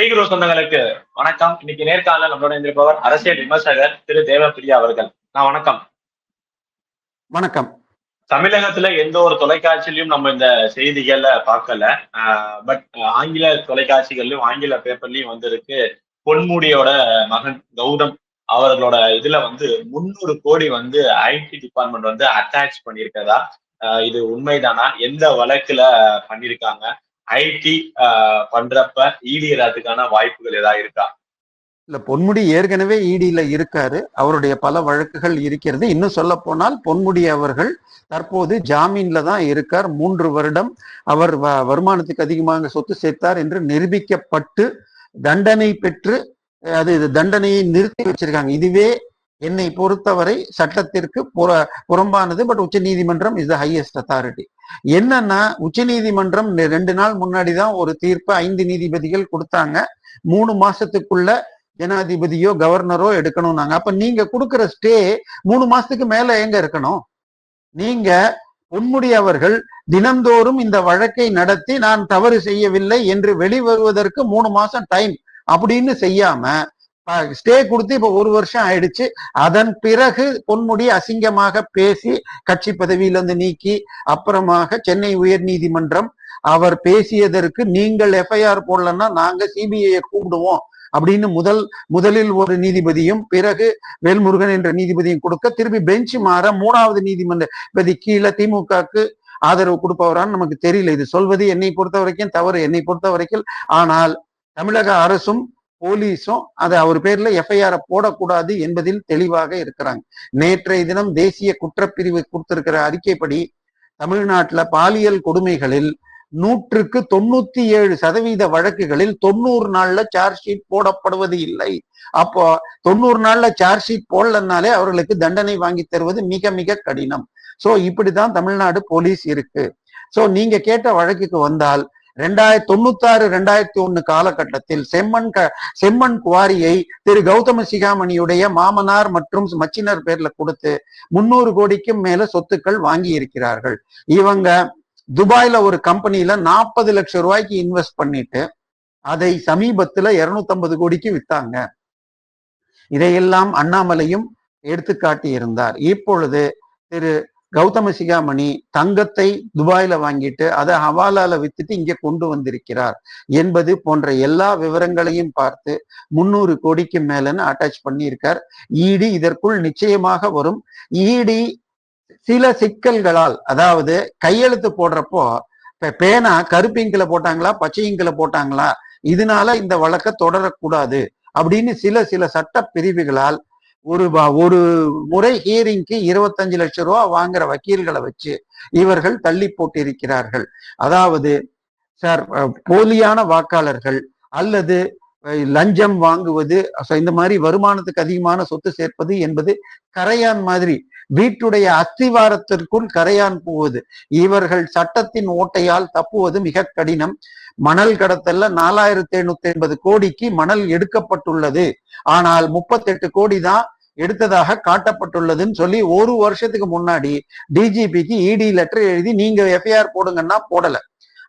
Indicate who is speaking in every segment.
Speaker 1: டீகுரு சொந்தங்களுக்கு வணக்கம். இன்னைக்கு நேர்காணல நம்மளோட இருந்திருப்பவர் அரசியல் விமர்சகர் திரு தேவப்பிரியா அவர்கள். நான் வணக்கம்.
Speaker 2: வணக்கம்.
Speaker 1: தமிழகத்துல எந்த ஒரு தொலைக்காட்சியிலையும் நம்ம இந்த செய்திகளை பார்க்கல. பட் ஆங்கில தொலைக்காட்சிகள்லயும் ஆங்கில பேப்பர்லயும் வந்திருக்கு. பொன்முடியோட மகன் கௌதம் அவர்களோட இதுல வந்து முன்னூறு கோடி வந்து ஐடி டிபார்ட்மெண்ட் வந்து அட்டாச் பண்ணியிருக்கதா இது உண்மைதானா? எந்த வழக்குல பண்ணிருக்காங்க ஐடி பண்றப்ப ஈடியறதுக்கான வாய்ப்புகள் ஏதாவது இருக்கா?
Speaker 2: இல்ல பொன்முடி ஏற்கனவே இடியில இருக்காரு. அவருடைய பல வழக்குகள் இருக்கிறது. இன்னும் சொல்ல போனால் பொன்முடி அவர்கள் தற்போது ஜாமீன்ல தான் இருக்கார். மூன்று வருடம் அவர் வ- வருமானத்துக்கு அதிகமாக சொத்து சேர்த்தார் என்று நிரூபிக்கப்பட்டு தண்டனை பெற்று அது இது தண்டனையை நிறுத்தி வச்சிருக்காங்க. இதுவே என்னை பொறுத்தவரை சட்டத்திற்கு புற புறம்பானது பட் உச்ச நீதிமன்றம் இஸ் த ஹையஸ்ட் அத்தாரிட்டி என்னன்னா உச்ச நீதிமன்றம் ரெண்டு நாள் முன்னாடி தான் ஒரு தீர்ப்பு ஐந்து நீதிபதிகள் கொடுத்தாங்க. மூணு மாசத்துக்குள்ள ஜனாதிபதியோ கவர்னரோ எடுக்கணும் நாங்க அப்ப நீங்க கொடுக்குற ஸ்டே மூணு மாசத்துக்கு மேல எங்க இருக்கணும்? நீங்க பொன்முடி அவர்கள் தினந்தோறும் இந்த வழக்கை நடத்தி நான் தவறு செய்யவில்லை என்று வெளிவருவதற்கு மூணு மாசம் டைம். அப்படின்னு செய்யாம ஸ்டே கொடுத்து இப்ப ஒரு வருஷம் ஆயிடுச்சு. அதன் பிறகு பொன்முடி அசிங்கமாக பேசி கட்சி பதவியிலிருந்து நீக்கி அப்புறமாக சென்னை உயர் நீதிமன்றம் அவர் பேசியதற்கு நீங்கள் எஃப்ஐஆர் போடலன்னா நாங்க சிபிஐ கூப்பிடுவோம் அப்படின்னு முதல் முதலில் ஒரு நீதிபதியும் பிறகு வேல்முருகன் என்ற நீதிபதியும் கொடுக்க திருப்பி பெஞ்ச் மாற மூணாவது நீதிமன்றபதி கீழே திமுகக்கு ஆதரவு கொடுப்பவரான்னு நமக்கு தெரியல. இது சொல்வது என்னை பொறுத்த வரைக்கும் தவறு என்னை பொறுத்த வரைக்கும் ஆனால் தமிழக அரசும் போலீஸும் அதை அவர் பேர்ல எஃப்ஐஆர் போடக்கூடாது என்பதில் தெளிவாக இருக்கிறாங்க. நேற்றைய தினம் தேசிய குற்றப்பிரிவு கொடுத்திருக்கிற அறிக்கைப்படி தமிழ்நாட்டுல பாலியல் கொடுமைகளில் நூற்றுக்கு தொண்ணூத்தி ஏழு சதவீத வழக்குகளில் தொண்ணூறு நாள்ல சார்ஜ் ஷீட் போடப்படுவது இல்லை. அப்போ தொண்ணூறு நாள்ல சார்ஜ் ஷீட் போடலனாலே அவர்களுக்கு தண்டனை வாங்கி தருவது மிக மிக கடினம். சோ இப்படிதான் தமிழ்நாடு போலீஸ் இருக்கு. சோ நீங்க கேட்ட வழக்குக்கு வந்தால் ரெண்டாயிரத்தி தொண்ணூத்தாறு ரெண்டாயிரத்தி ஒன்னு காலகட்டத்தில் செம்மண் க செம்மண் குவாரியை திரு கௌதம சிகாமணியுடைய மாமனார் மற்றும் மச்சினர் பேர்ல கொடுத்து முன்னூறு கோடிக்கும் மேல சொத்துக்கள் வாங்கி இருக்கிறார்கள் இவங்க துபாய்ல ஒரு கம்பெனில நாற்பது லட்சம் ரூபாய்க்கு இன்வெஸ்ட் பண்ணிட்டு அதை சமீபத்துல 250 கோடிக்கு வித்தாங்க. இதையெல்லாம் அண்ணாமலையும் எடுத்துக்காட்டி இருந்தார் இப்பொழுது திரு கௌதம சிகாமணி தங்கத்தை துபாயில வாங்கிட்டு அதை ஹவாலால வித்துட்டு இங்க கொண்டு வந்திருக்கிறார் என்பது போன்ற எல்லா விவரங்களையும் பார்த்து முன்னூறு கோடிக்கு மேலன்னு அட்டாச் பண்ணியிருக்கார். இடி இதற்குள் நிச்சயமாக வரும். இடி சில சிக்கல்களால் அதாவது கையெழுத்து போடுறப்போ பேனா கருப்பு போட்டாங்களா பச்சை போட்டாங்களா இதனால இந்த வழக்க தொடரக்கூடாது அப்படின்னு சில சில சட்ட பிரிவுகளால் ஒரு ஒரு முறை ஹியரிங்க்கு இருபத்தஞ்சு லட்சம் ரூபா வாங்குற வக்கீல்களை வச்சு இவர்கள் தள்ளி போட்டிருக்கிறார்கள். அதாவது சார் போலியான வாக்காளர்கள் அல்லது லஞ்சம் வாங்குவது இந்த மாதிரி வருமானத்துக்கு அதிகமான சொத்து சேர்ப்பது என்பது கரையான் மாதிரி வீட்டுடைய அஸ்திவாரத்திற்குள் கரையான் போவது. இவர்கள் சட்டத்தின் ஓட்டையால் தப்புவது மிக கடினம். மணல் கடத்தல்ல நாலாயிரத்தி எழுநூத்தி எண்பது கோடிக்கு மணல் எடுக்கப்பட்டுள்ளது. ஆனால் முப்பத்தெட்டு கோடி தான் எடுத்ததாக காட்டப்பட்டுள்ளதுன்னு சொல்லி ஒரு வருஷத்துக்கு முன்னாடி டிஜிபிக்கு இடி லெட்டர் எழுதி நீங்க எஃப்ஐஆர் போடுங்கன்னா போடல.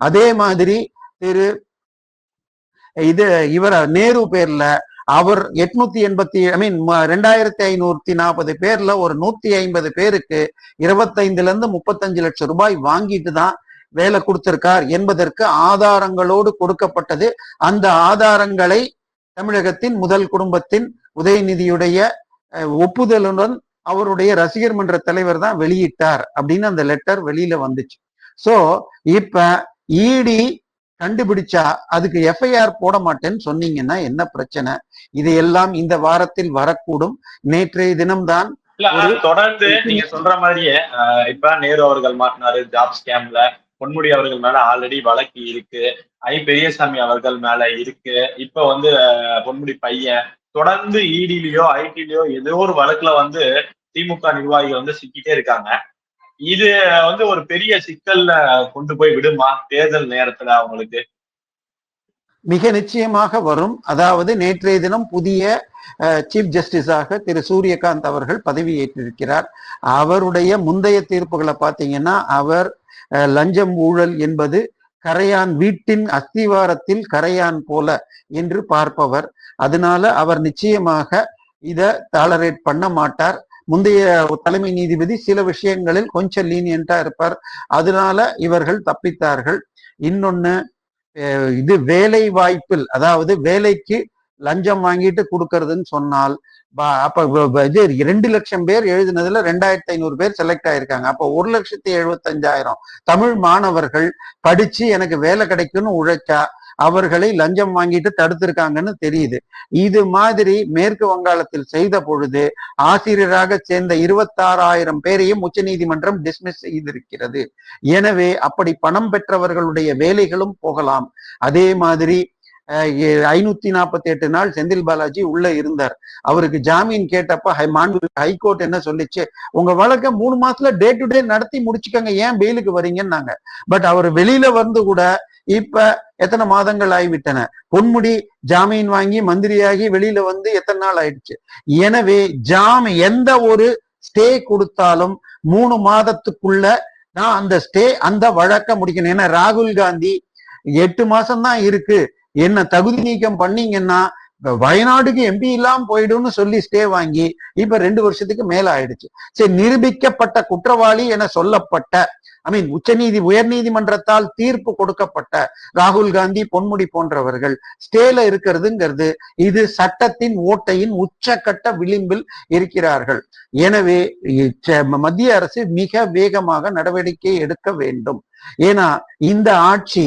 Speaker 2: அதே மாதிரி திரு இது இவர் நேரு பேர்ல அவர் எட்நூத்தி எண்பத்தி ஐ மீன் ரெண்டாயிரத்தி ஐநூத்தி நாற்பது பேர்ல ஒரு நூத்தி ஐம்பது பேருக்கு இருபத்தைந்துல இருந்து முப்பத்தஞ்சு லட்சம் ரூபாய் வாங்கிட்டு தான் வேலை கொடுத்திருக்கார் என்பதற்கு ஆதாரங்களோடு கொடுக்கப்பட்டது. அந்த ஆதாரங்களை தமிழகத்தின் முதல் குடும்பத்தின் உதயநிதியுடைய ஒப்புதலுடன் அவருடைய ரசிகர் மன்ற தலைவர் தான் வெளியிட்டார் அப்படின்னு அந்த லெட்டர் வெளியில வந்துச்சு. சோ இப்ப இடி கண்டுபிடிச்சா அதுக்கு எஃப்ஐஆர் போட மாட்டேன்னு சொன்னீங்கன்னா என்ன பிரச்சனை? இதையெல்லாம் இந்த வாரத்தில் வரக்கூடும். நேற்றைய தினம்தான்
Speaker 1: தொடர்ந்து நீங்க சொல்ற மாதிரியே இப்ப நேரு அவர்கள் மாட்டினாரு ஜாப் ஸ்கேம்ல. பொன்முடி அவர்கள் மேல ஆல்ரெடி வழக்கு இருக்கு. ஐ. பெரியசாமி அவர்கள் மேல இருக்கு. இப்ப வந்து பொன்முடி பையன் தொடர்ந்து இடிலயோ ஐடிலயோ ஏதோ ஒரு வழக்குல வந்து திமுக நிர்வாகிகள் வந்து சிக்கிட்டே இருக்காங்க. இது வந்து ஒரு பெரிய சிக்கல்ல கொண்டு போய் விடுமா? தேர்தல் நேரத்துல அவங்களுக்கு.
Speaker 2: மிக நிச்சயமாக வரும். அதாவது நேற்றைய தினம் புதிய சீஃப் ஜஸ்டிஸாக திரு. சூரியகாந்த் அவர்கள் பதவியேற்றிருக்கிறார் அவருடைய முந்தைய தீர்ப்புகளை பார்த்தீங்கன்னா அவர் அஹ், லஞ்சம் ஊழல் என்பது கரையான் வீட்டின் அஸ்திவாரத்தில் கரையான் போல என்று பார்ப்பவர். அதனால அவர் நிச்சயமாக இத டாலரேட் பண்ண மாட்டார். முந்தைய தலைமை நீதிபதி சில விஷயங்களில் கொஞ்சம் லீனியண்டா இருப்பார். அதனால இவர்கள் தப்பித்தார்கள். இன்னொன்னு இது வேலை வாய்ப்பில் அதாவது வேலைக்கு லஞ்சம் வாங்கிட்டு கொடுக்கறதுன்னு சொன்னால் அப்ப இது ரெண்டு லட்சம் பேர் எழுதினதுல ரெண்டாயிரத்தி ஐநூறு பேர் செலக்ட் ஆயிருக்காங்க. அப்ப ஒரு லட்சத்தி எழுபத்தஞ்சாயிரம் தமிழ் மாணவர்கள் படிச்சு எனக்கு வேலை கிடைக்கும்னு உழைச்சா அவர்களை லஞ்சம் வாங்கிட்டு தடுத்திருக்காங்கன்னு தெரியுது. இது மாதிரி மேற்கு வங்காளத்தில் செய்த பொழுது ஆசிரியராக சேர்ந்த இருபத்தாறாயிரம் பேரையும் உச்ச நீதிமன்றம் டிஸ்மிஸ் செய்திருக்கிறது. எனவே அப்படி பணம் பெற்றவர்களுடைய வேலைகளும் போகலாம். அதே மாதிரி ஐநூத்தி நாற்பத்தி எட்டு நாள் செந்தில் பாலாஜி உள்ள இருந்தார். அவருக்கு ஜாமீன் கேட்டப்ப ஹை மாண்பு ஹைகோர்ட் என்ன சொல்லிச்சு? உங்க வழக்க மூணு மாசத்துல டே டு டே நடத்தி முடிச்சுக்கோங்க. ஏன் பெயிலுக்கு வரீங்கன்னாங்க? பட் அவர் வெளியில வந்து கூட இப்ப எத்தனை மாதங்கள் ஆகிவிட்டன? பொன்முடி ஜாமீன் வாங்கி மந்திரியாகி வெளியில வந்து எத்தனை நாள் ஆயிடுச்சு? எனவே ஜாம் எந்த ஒரு ஸ்டே கொடுத்தாலும் மூணு மாதத்துக்குள்ள நான் அந்த ஸ்டே அந்த வழக்க முடிக்கணும். ஏன்னா ராகுல் காந்தி எட்டு மாசம் தான் இருக்கு. என்ன தகுதி நீக்கம் பண்ணீங்கன்னா வயநாடுக்கு எம்பி இல்லாம போயிடும்னு சொல்லி ஸ்டே வாங்கி இப்ப ரெண்டு வருஷத்துக்கு மேல ஆயிடுச்சு. சரி நிரூபிக்கப்பட்ட குற்றவாளி என சொல்லப்பட்ட ஐ மீன் உச்சநீதி உயர்நீதிமன்றத்தால் தீர்ப்பு கொடுக்கப்பட்ட ராகுல் காந்தி பொன்முடி போன்றவர்கள் ஸ்டேல இருக்கிறதுங்கிறது இது சட்டத்தின் ஓட்டையின் உச்சக்கட்ட விளிம்பில் இருக்கிறார்கள். எனவே மத்திய அரசு மிக வேகமாக நடவடிக்கை எடுக்க வேண்டும். ஏன்னா இந்த ஆட்சி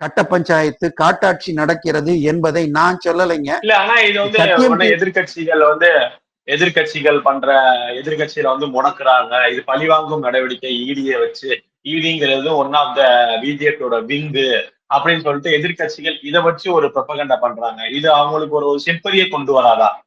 Speaker 2: கட்ட பஞ்சாயத்து காட்டாட்சி நடக்கிறது என்பதை நான் சொல்லலைங்க.
Speaker 1: இல்ல ஆனா இது வந்து எதிர்க்கட்சிகள் வந்து எதிர்க்கட்சிகள் பண்ற எதிர்க்கட்சியில வந்து முடக்குறாங்க. இது பழிவாங்கும் நடவடிக்கை ஈடியை வச்சு ஈடிங்கிறது ஒன் ஆஃப் த பிஜேபியோட விங்கு அப்படின்னு சொல்லிட்டு எதிர்க்கட்சிகள் இதை வச்சு ஒரு ப்ரொபகண்டா பண்றாங்க. இது அவங்களுக்கு ஒரு செப்பரியை கொண்டு வராதா?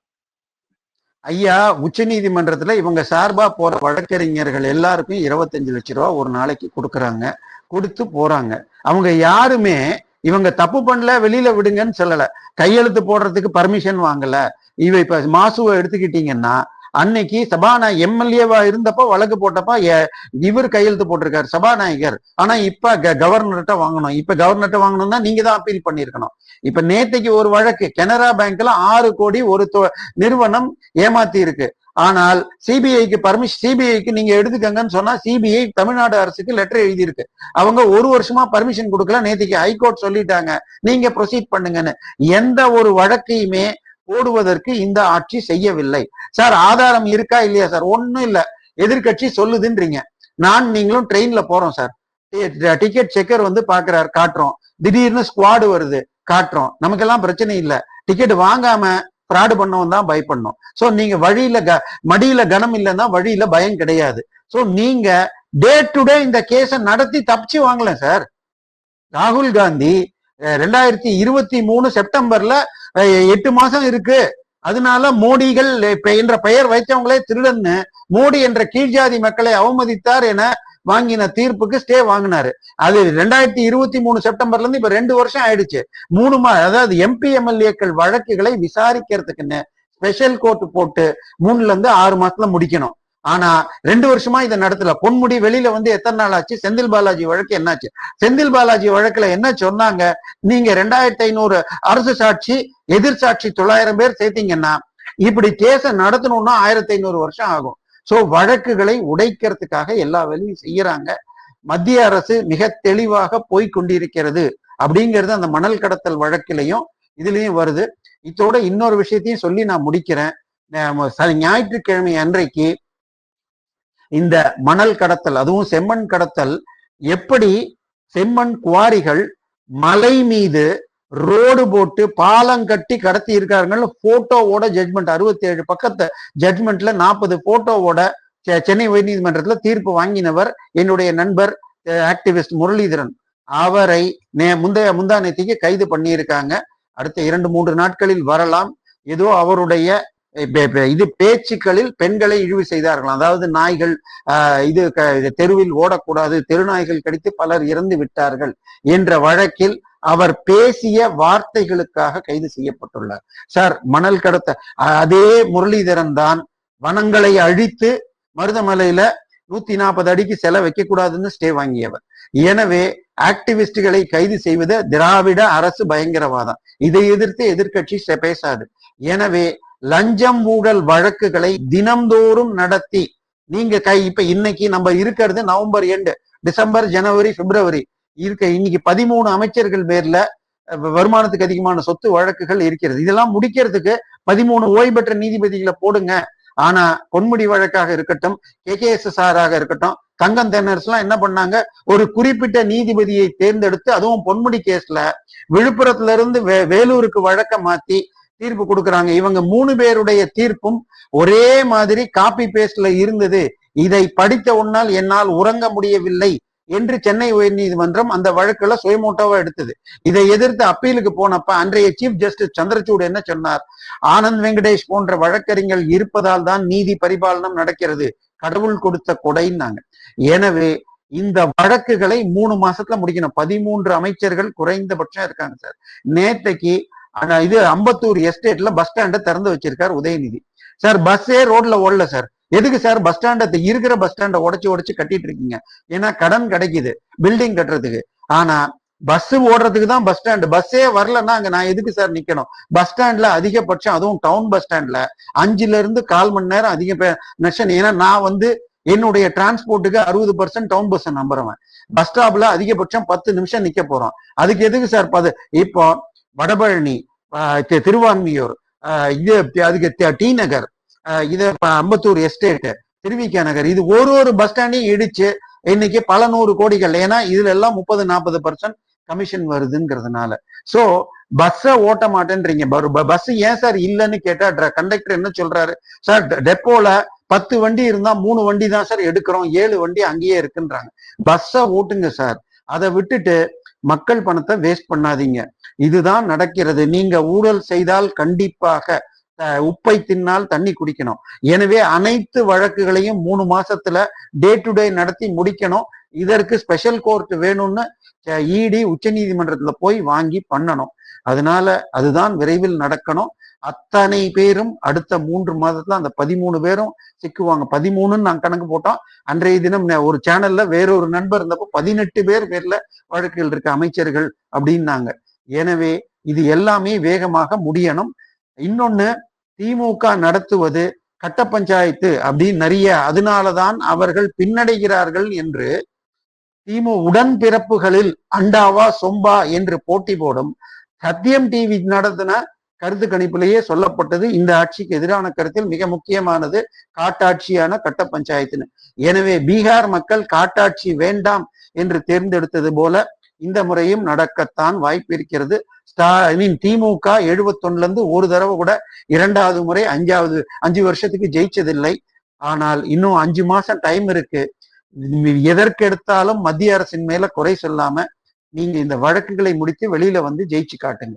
Speaker 2: ஐயா உச்ச நீதிமன்றத்துல இவங்க சார்பா போற வழக்கறிஞர்கள் எல்லாருக்கும் இருபத்தஞ்சு லட்ச ரூபா ஒரு நாளைக்கு கொடுக்கறாங்க. கொடுத்து போறாங்க. அவங்க யாருமே இவங்க தப்பு பண்ணல வெளியில விடுங்கன்னு சொல்லல. கையெழுத்து போடுறதுக்கு பர்மிஷன் வாங்கல. இவ இப்ப மாசுவை எடுத்துக்கிட்டீங்கன்னா அன்னைக்கு சபாநாயகர் எம்எல்ஏவா இருந்தப்ப வழக்கு போட்டப்ப எ- இவர் கையெழுத்து போட்டிருக்காரு சபாநாயகர். ஆனா இப்ப க- கவர்னர்கிட்ட வாங்கணும். இப்ப கவர்னர்கிட்ட வாங்கணும்னா நீங்க தான் அப்பீல் பண்ணிருக்கணும் இப்ப நேத்தைக்கு ஒரு வழக்கு கனரா பேங்க்ல ஆறு கோடி ஒரு தொ- நிறுவனம் ஏமாத்தி இருக்கு. ஆனால் சிபிஐக்கு பர்மிஷன் சிபிஐக்கு நீங்க எடுத்துக்கங்கன்னு சொன்னா சிபிஐ தமிழ்நாடு அரசுக்கு லெட்டர் எழுதியிருக்கு. அவங்க ஒரு வருஷமா பர்மிஷன் கொடுக்கல நேத்திக்கு ஹைகோர்ட் சொல்லிட்டாங்க. நீங்க ப்ரொசீட் பண்ணுங்கன்னு. எந்த ஒரு வழக்கையுமே போடுவதற்கு இந்த ஆட்சி செய்யவில்லை. சார் ஆதாரம் இருக்கா இல்லையா சார்? ஒண்ணும் இல்ல. எதிர்க்கட்சி சொல்லுதுன்றீங்க. நான் நீங்களும் ட்ரெயின்ல போறோம் சார். டிக்கெட் செக்கர் வந்து பாக்குறாரு காட்டுறோம். திடீர்னு ஸ்குவாடு வருது காட்டுறோம். நமக்கெல்லாம் பிரச்சனை இல்ல. டிக்கெட் வாங்காம ஃப்ராடு பண்ணவும் தான் பயப்படணும். சோ நீங்க வழியில க மடியில கனம் இல்லைன்னா வழியில பயம் கிடையாது. சோ நீங்க டே டு டே இந்த கேஸை நடத்தி தப்பிச்சு வாங்கல சார். ராகுல் காந்தி ரெண்டாயிரத்தி இருபத்தி மூணு செப்டம்பர்ல எட்டு மாசம் இருக்கு. அதனால மோடிகள் என்ற பெயர் வைத்தவங்களே திருடன்னு மோடி என்ற கீழ்ஜாதி மக்களை அவமதித்தார் என வாங்கின தீர்ப்புக்கு ஸ்டே வாங்கினாரு. அது ரெண்டாயிரத்தி இருபத்தி மூணு செப்டம்பர்ல இருந்து இப்ப ரெண்டு வருஷம் ஆயிடுச்சு. மூணு மா அதாவது எம்பி எம்எல்ஏக்கள் வழக்குகளை விசாரிக்கிறதுக்குன்னு ஸ்பெஷல் கோர்ட் போட்டு மூணுல இருந்து ஆறு மாசத்துல முடிக்கணும். ஆனா ரெண்டு வருஷமா இதை நடத்தல. பொன்முடி வெளியில வந்து எத்தனை நாள் ஆச்சு? செந்தில் பாலாஜி வழக்கு என்னாச்சு? செந்தில் பாலாஜி வழக்குல என்ன சொன்னாங்க? நீங்க ரெண்டாயிரத்தி ஐநூறு அரசு சாட்சி எதிர் சாட்சி தொள்ளாயிரம் பேர் சேர்த்தீங்கன்னா இப்படி கேஸ நடத்தணும்னா ஆயிரத்தி ஐநூறு வருஷம் ஆகும். சோ வழக்குகளை உடைக்கிறதுக்காக எல்லா வேலையும் செய்யறாங்க. மத்திய அரசு மிக தெளிவாக போய் கொண்டிருக்கிறது அப்படிங்கிறது அந்த மணல் கடத்தல் வழக்கிலையும் இதுலயும் வருது. இதோட இன்னொரு விஷயத்தையும் சொல்லி நான் முடிக்கிறேன். ஞாயிற்றுக்கிழமை அன்றைக்கு இந்த மணல் கடத்தல் அதுவும் செம்மண் கடத்தல் எப்படி செம்மண் குவாரிகள் மலை மீது ரோடு போட்டு பாலம் கட்டி கடத்தி இருக்காருங்கன்னு போட்டோவோட ஜட்மெண்ட் அறுபத்தி ஏழு பக்கத்து ஜட்மெண்ட்ல நாற்பது போட்டோவோட செ- சென்னை உயர்நீதிமன்றத்துல தீர்ப்பு வாங்கினவர் என்னுடைய நண்பர் ஆக்டிவிஸ்ட் முரளிதரன். அவரை நே முந்தைய முந்தா நேத்திக்கு கைது பண்ணியிருக்காங்க. அடுத்த இரண்டு மூன்று நாட்களில் வரலாம். ஏதோ அவருடைய இது பேச்சுக்களில் பெண்களை இழிவு செய்தார்களாம் அதாவது நாய்கள் ஆஹ், இது க- தெருவில் ஓடக்கூடாது தெருநாய்கள் கடித்து பலர் இறந்து விட்டார்கள் என்ற வழக்கில் அவர் பேசிய வார்த்தைகளுக்காக கைது செய்யப்பட்டுள்ளார். சார் மணல் கடத்த அதே முரளிதரன் தான் வனங்களை அழித்து மருதமலையில நூத்தி நாற்பது அடிக்கு செல வைக்க கூடாதுன்னு ஸ்டே வாங்கியவர். எனவே ஆக்டிவிஸ்டுகளை கைது செய்வது திராவிட அரசு பயங்கரவாதம். இதை எதிர்த்து எதிர்க்கட்சி பேசாது. எனவே லஞ்சம் ஊழல் வழக்குகளை தினம்தோறும் நடத்தி நீங்க கை இப்ப இன்னைக்கு நம்ம இருக்கிறது நவம்பர் எண்டு டிசம்பர் ஜனவரி பிப்ரவரி. இருக்க இன்னைக்கு பதிமூணு அமைச்சர்கள் பேர்ல வருமானத்துக்கு அதிகமான சொத்து வழக்குகள் இருக்கிறது. இதெல்லாம் முடிக்கிறதுக்கு பதிமூணு ஓய்வு பெற்ற நீதிபதிகளை போடுங்க. ஆனா பொன்முடி வழக்காக இருக்கட்டும் கே கே எஸ் ஆராக இருக்கட்டும் தங்கம் தென்னர்ஸ் எல்லாம் என்ன பண்ணாங்க? ஒரு குறிப்பிட்ட நீதிபதியை தேர்ந்தெடுத்து அதுவும் பொன்முடி கேஸ்ல விழுப்புரத்துல இருந்து வே- வேலூருக்கு வழக்க மாத்தி தீர்ப்பு கொடுக்கறாங்க. இவங்க மூணு பேருடைய தீர்ப்பும் ஒரே மாதிரி காப்பி பேஸ்ட்ல இருந்தது. இதை படித்த உன்னால் என்னால் உறங்க முடியவில்லை என்று சென்னை உயர்நீதிமன்றம் அந்த வழக்குல சுயமோட்டோவா எடுத்தது. இதை எதிர்த்து அப்பீலுக்கு போனப்ப அன்றைய சீஃப் ஜஸ்டிஸ் சந்திரசூட் என்ன சொன்னார்? ஆனந்த் வெங்கடேஷ் போன்ற வழக்கறிஞர்கள் இருப்பதால் தான் நீதி பரிபாலனம் நடக்கிறது. கடவுள் கொடுத்த கொடைன்னாங்க. எனவே இந்த வழக்குகளை மூணு மாசத்துல முடிக்கணும். பதிமூன்று அமைச்சர்கள் குறைந்தபட்சம் இருக்காங்க சார். நேத்தைக்கு ஆனா இது அம்பத்தூர் எஸ்டேட்ல பஸ் ஸ்டாண்ட திறந்து வச்சிருக்காரு உதயநிதி. சார் பஸ்ஸே ரோட்ல ஓடல சார். எதுக்கு சார் பஸ் ஸ்டாண்ட இருக்கிற பஸ் ஸ்டாண்ட உடச்சு உடச்சு கட்டிட்டு இருக்கீங்க? ஏன்னா கடன் கிடைக்குது பில்டிங் கட்டுறதுக்கு. ஆனா பஸ் ஓடுறதுக்கு தான் பஸ் ஸ்டாண்டு பஸ்ஸே வரலன்னா அங்க நான் எதுக்கு சார் நிக்கணும்? பஸ் ஸ்டாண்ட்ல அதிகபட்சம் அதுவும் டவுன் பஸ் ஸ்டாண்ட்ல அஞ்சுல இருந்து கால் மணி நேரம் அதிக நஷ்டம் ஏன்னா நான் வந்து என்னுடைய டிரான்ஸ்போர்ட்டுக்கு அறுபது பர்சன்ட் டவுன் பஸ் நம்புறவன். பஸ் ஸ்டாப்ல அதிகபட்சம் பத்து நிமிஷம் நிக்க போறோம். அதுக்கு எதுக்கு சார் பது இப்போ வடபழனி திருவான்மியூர் இது அதுக்கு டி நகர் இது அம்பத்தூர் எஸ்டேட் திருவிக்கா நகர். இது ஒரு ஒரு பஸ் ஸ்டாண்டையும் இடிச்சு இன்னைக்கு பல நூறு கோடிகள். ஏன்னா இதுல எல்லாம் முப்பது நாற்பது பர்சன்ட் கமிஷன் வருதுங்கிறதுனால. சோ பஸ்ஸை ஓட்ட மாட்டேன்றீங்க. பஸ் ஏன் சார் இல்லைன்னு கேட்டா கண்டக்டர் என்ன சொல்றாரு? சார் டெப்போல பத்து வண்டி இருந்தா மூணு வண்டி தான் சார் எடுக்கிறோம். ஏழு வண்டி அங்கேயே இருக்குன்றாங்க. பஸ்ஸை ஓட்டுங்க சார் அதை விட்டுட்டு மக்கள் பணத்தை வேஸ்ட் பண்ணாதீங்க. இதுதான் நடக்கிறது. நீங்க ஊழல் செய்தால் கண்டிப்பாக உப்பை தின்னால் தண்ணி குடிக்கணும். எனவே அனைத்து வழக்குகளையும் மூணு மாசத்துல டே டு டே நடத்தி முடிக்கணும். இதற்கு ஸ்பெஷல் கோர்ட் வேணும்னு இடி உச்சநீதிமன்றத்துல போய் வாங்கி பண்ணணும். அதனால அதுதான் விரைவில் நடக்கணும். அத்தனை பேரும் அடுத்த மூன்று மாதத்துல அந்த பதிமூணு பேரும் சிக்குவாங்க. பதிமூணுன்னு நான் கணக்கு போட்டோம் அன்றைய தினம் ஒரு சேனல்ல வேறொரு நண்பர் இருந்தப்போ பதினெட்டு பேர் பேர்ல வழக்குகள் இருக்க அமைச்சர்கள் அப்படின்னாங்க. எனவே இது எல்லாமே வேகமாக முடியணும். இன்னொன்னு திமுக நடத்துவது கட்ட பஞ்சாயத்து அப்படின்னு நிறைய அதனாலதான் அவர்கள் பின்னடைகிறார்கள் என்று திமு உடன் பிறப்புகளில் அண்டாவா சொம்பா என்று போட்டி போடும். சத்தியம் டிவி நடத்தின கருத்து கணிப்பிலேயே சொல்லப்பட்டது இந்த ஆட்சிக்கு எதிரான கருத்தில் மிக முக்கியமானது காட்டாட்சியான கட்ட பஞ்சாயத்துன்னு. எனவே பீகார் மக்கள் காட்டாட்சி வேண்டாம் என்று தேர்ந்தெடுத்தது போல இந்த முறையும் நடக்கத்தான் வாய்ப்பு இருக்கிறது. ஸ்டா ஐ மீன் திமுக எழுபத்தொன்னுல இருந்து ஒரு தடவை கூட இரண்டாவது முறை அஞ்சாவது அஞ்சு வருஷத்துக்கு ஜெயிச்சதில்லை. ஆனால் இன்னும் அஞ்சு மாசம் டைம் இருக்கு. எதற்கு எடுத்தாலும் மத்திய அரசின் மேல குறை சொல்லாம நீங்க இந்த வழக்குகளை முடித்து வெளியில வந்து ஜெயிச்சு காட்டுங்க.